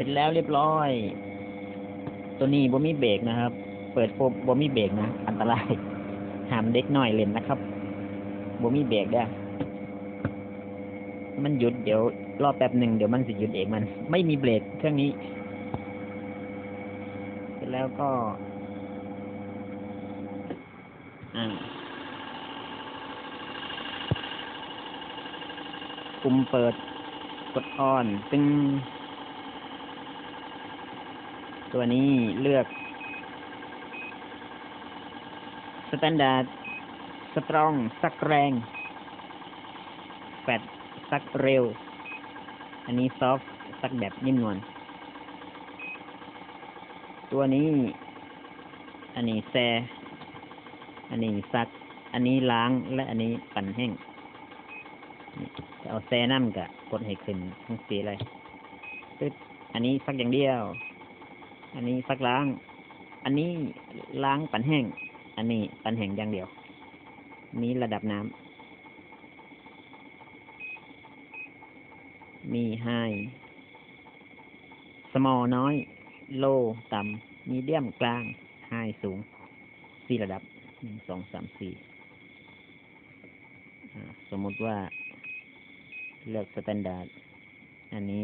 ร็จแล้วเรียบร้อย ตัวนี้บ่มีเบรกนะครับ เปิดปุ๊บบ่มีเบรกนะ อันตรายห้ามเด็กน้อยเล่นนะครับบ่มีเบรกเด้มันหยุดเดี๋ยวรอแป๊บหนึ่งเดี๋ยวมันสิหยุดเองมัน ไม่มีเบรกเครื่องนี้เสร็จแล้วก็ อ่าปุ่มเปิดกดออนตึง ตัวนี้เลือก สแตนดาร์ดสตรองสักแรงแฟดสักเร็ว อันนี้ซอฟสักแบบนิ่มนวลตัวนี้ อันนี้แซ อันนี้ซัก อันนี้ล้างและอันนี้ปั่นแห้งจะเอาแซน้ำกะกดให้ขึ้นทั้งสีเลยตึ๊ดอันนี้ซักอย่างเดียว อันนี้ซักล้าง อันนี้ล้างปั่นแห้ง อันนี้ปั่นแห้งอย่างเดียว นี้ระดับน้ำ มีไฮสมอน้อย โลต่ำมีเดียมกลางไฮสูง สี่ระดับหนึ่งสองสามสี่สมมติว่าเลือกสแตนดาร์ด อันนี้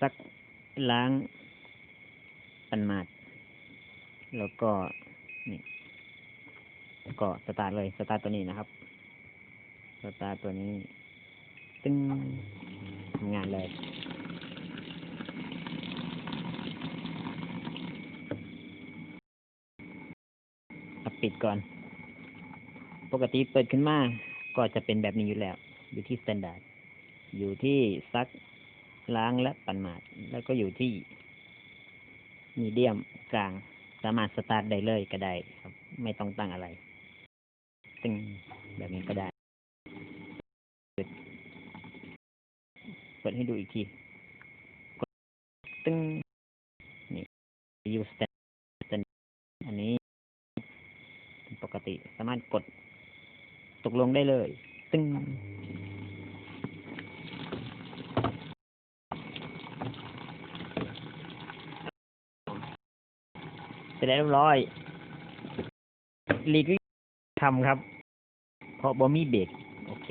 ซักล้างปันมาด แล้วก็นี่ก็สตาร์ทเลยสตาร์ทตัวนี้นะครับ สตาร์ทตัวนี้ ตึ้งทำงานเลยปิดก่อน ปกติเปิดขึ้นมา ก็จะเป็นแบบนี้อยู่แล้ว อยู่ที่ standard อยู่ที่ซัก ล้างและปั่นหมาด แล้วก็อยู่ที่มีเดียมกลาง สามารถสตาร์ทได้เลยก็ได้ครับ ไม่ต้องตั้งอะไร ตึงแบบนี้ก็ได้เปิดเปิดให้ดูอีกทีกดตึงนี่ยูสแตนอันนี้ปกติสามารถกดตกลงได้เลย ตึ้ง เสร็จแล้วเรียบร้อยรีดที่ทำครับ เพราะบ่มีเบรกโอเค